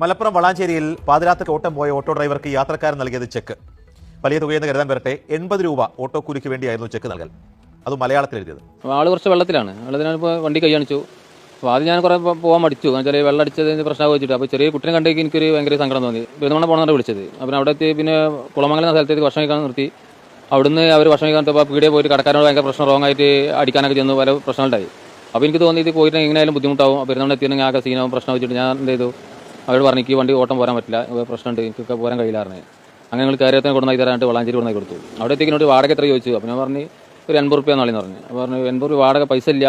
മലപ്പുറം വളാഞ്ചേരിയിൽ പാതിരാത്രിക്ക് ഓട്ടം പോയ ഓട്ടോ ഡ്രൈവർക്ക് യാത്രക്കാരൻ നൽകിയത് ചെക്ക്. വലിയ തുകയെന്ന് കരുതാൻ വരട്ടെ എൺപത് രൂപ ഓട്ടോ കൂലിക്ക് വേണ്ടിയായിരുന്നു ചെക്ക് നൽകൽ. അത് മലയാളത്തിൽ എഴുതിയത്. ആൾ കുറച്ച് വെള്ളത്തിലാണ്. വെള്ളത്തിലാണ് ഇപ്പോൾ വണ്ടി കൈ കാണിച്ചു. അപ്പോൾ ആദ്യം ഞാൻ കുറേ പോകാൻ മടിച്ചു. വെച്ചാൽ വെള്ളം അടിച്ചതിന് പ്രശ്നം വെച്ചിട്ട് അപ്പോൾ ചെറിയ കുട്ടിനെ കണ്ടേക്ക് എനിക്കൊരു ഭയങ്കര സങ്കടം തോന്നി. പെരുന്നമണ പോകണമെന്നാണ് വിളിച്ചത്. അപ്പം അവിടെ എത്തി പിന്നെ കുളമംഗലം എന്ന സ്ഥലത്തേക്ക് ഭക്ഷണം കഴിക്കാൻ നിർത്തി. അവിടുന്ന് അവർ ഭക്ഷണം കഴിക്കാൻ പീടിയെ പോയിട്ട് കടക്കാരോട് ഭയങ്കര പ്രശ്നം റോങ് ആയിട്ട് അടിക്കാനൊക്കെ ചെന്ന് പല പ്രശ്നങ്ങളുണ്ടായി. അപ്പോൾ എനിക്ക് തോന്നി ഇത് പോയിട്ട് എങ്ങനെയായാലും ബുദ്ധിമുട്ടാവും. അപ്പോൾ പെരുന്നമണ എത്തിയെങ്കിൽ ആകെ സീനാവും പ്രശ്നം വെച്ചിട്ട് ഞാൻ എന്ത് ചെയ്തു? അവരോട് പറഞ്ഞു എനിക്ക് ഈ വണ്ടി ഓട്ടം പോരാൻ പറ്റില്ല പ്രശ്നമുണ്ട് എനിക്കൊക്കെ പോരാൻ കഴിയില്ലായിരുന്നു അങ്ങനെ ഞങ്ങൾ കയറിയത്തിന് കൊടുന്നായി തരാനായിട്ട് വളാഞ്ചേരി കൊണ്ടു കൊടുത്തു. അവിടെ എത്തിക്കുന്നോട് വാടക എത്ര ചോദിച്ചു. അപ്പോൾ ഞാൻ പറഞ്ഞു ഒരു എൺപത് റുപ്യ എന്നാളെന്ന് പറഞ്ഞു. അപ്പോൾ പറഞ്ഞു എൺപത് രൂപ വാടക പൈസ ഇല്ല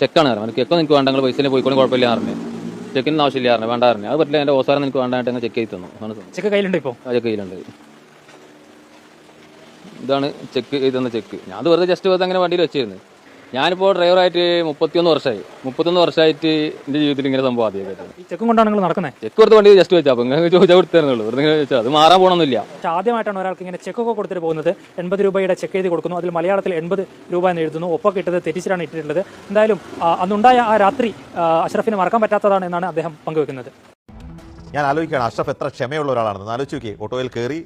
ചെക്കാണ് പറഞ്ഞു. ചെക്കൊന്നും എനിക്ക് വേണ്ട നിങ്ങൾ പൈസ പോയിക്കോളും കുഴപ്പമില്ല പറഞ്ഞു. ചെക്കിന് ആവശ്യമില്ല പറഞ്ഞു. വേണ്ട പറഞ്ഞു. അത് പറ്റില്ല എന്റെ ഓസാരം എനിക്ക് വേണ്ടായിട്ട് അങ്ങ് ചെക്ക് ചെയ്ത് തന്നു. ചെക്ക് കയ്യിലുണ്ട് ഇപ്പോൾ ആ ചെക്ക് കയ്യിലുണ്ട്. ഇതാണ് ചെക്ക് ചെയ്തെന്ന ചെക്ക് ഞാൻ അത് വെറുതെ ജസ്റ്റ് വെറുതെ അങ്ങനെ വണ്ടിയിൽ വെച്ചിരുന്നു. ഞാനിപ്പോൾ ഡ്രൈവറായിട്ട് മുപ്പത്തിയൊന്ന് വർഷമായി മുപ്പത്തൊന്ന് വർഷമായിട്ട് എന്റെ ജീവിതത്തിൽ ഇങ്ങനെ സംഭവം ആദ്യമായിട്ട് ചെക്ക് ചെക്കും കൊണ്ടാണ് നിങ്ങൾ നടക്കുന്നത് ചെക്ക് കൊടുത്ത വണ്ടി ജസ്റ്റ് വെച്ചാൽ അപ്പം ചോദിച്ചാൽ വെറുതെ ചോദിച്ചാൽ അത് മാറാൻ പോകണമെന്നില്ല ആദ്യമായിട്ടാണ് ഒരാൾക്ക് ഇങ്ങനെ ചെക്കൊക്കെ കൊടുത്തിട്ട് പോകുന്നത്. എൺപത് രൂപയുടെ ചെക്ക് എഴുതി കൊടുക്കുന്നു. അതിൽ മലയാളത്തിൽ എൺപത് രൂപ എന്ന് എഴുതുന്നു. ഒപ്പൊക്കെ ഇട്ടത് തെറ്റിച്ചിട്ടാണ് ഇട്ടിട്ടുള്ളത്. എന്തായാലും അന്നുണ്ടായ ആ രാത്രി അഷ്റഫിന് മറക്കാൻ പറ്റാത്തതാണ് എന്നാണ് അദ്ദേഹം പങ്കുവെക്കുന്നത്. ഞാൻ ആലോചിക്കുകയാണ് അഷ്റഫ് എത്ര ക്ഷമയുള്ള ഒരാളാണെന്ന്. ആലോചിച്ച് ഓട്ടോയിൽ കയറി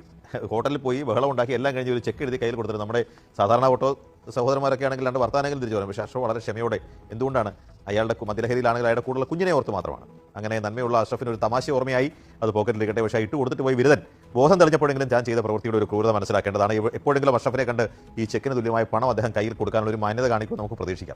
ഹോട്ടലിൽ പോയി ബഹളം ഉണ്ടാക്കി എല്ലാം കഴിഞ്ഞ് ഒരു ചെക്ക് എഴുതി കയ്യിൽ കൊടുത്തിട്ട് നമ്മുടെ സാധാരണ ഓട്ടോ സഹോദരന്മാരൊക്കെ ആണെങ്കിൽ രണ്ട് വർത്താനെങ്കിലും തിരിച്ചു പറയും. പക്ഷേ അഷ്റഫ് വളരെ ക്ഷമയോടെ എന്തുകൊണ്ടാണ് അയാളുടെ മദ്യലഹരിയിലാണെങ്കിൽ അയാളുടെ കൂടുതൽ കുഞ്ഞിനെ ഓർത്ത് മാത്രമാണ്. അങ്ങനെ നന്മയുള്ള അഷ്റഫിന് ഒരു തമാശ ഓർമ്മയായി. അത് പോക്കറ്റിലിരിക്കട്ടെ. പക്ഷേ ഇട്ട് കൊടുത്തിട്ട് പോയി വിരുദ്ധൻ ബോധം തെളിഞ്ഞപ്പോഴെങ്കിലും ഞാൻ ചെയ്ത പ്രവൃത്തിയുടെ ഒരു ക്രൂരത മനസ്സിലാക്കേണ്ടതാണ്. എപ്പോഴെങ്കിലും അഷ്റഫിനെ കണ്ട് ഈ ചെക്കിന് തുല്യമായ പണം അദ്ദേഹം കയ്യിൽ കൊടുക്കാനുള്ള ഒരു മാന്യത കാണിക്കുമെന്ന് നമുക്ക് പ്രതീക്ഷിക്കാം.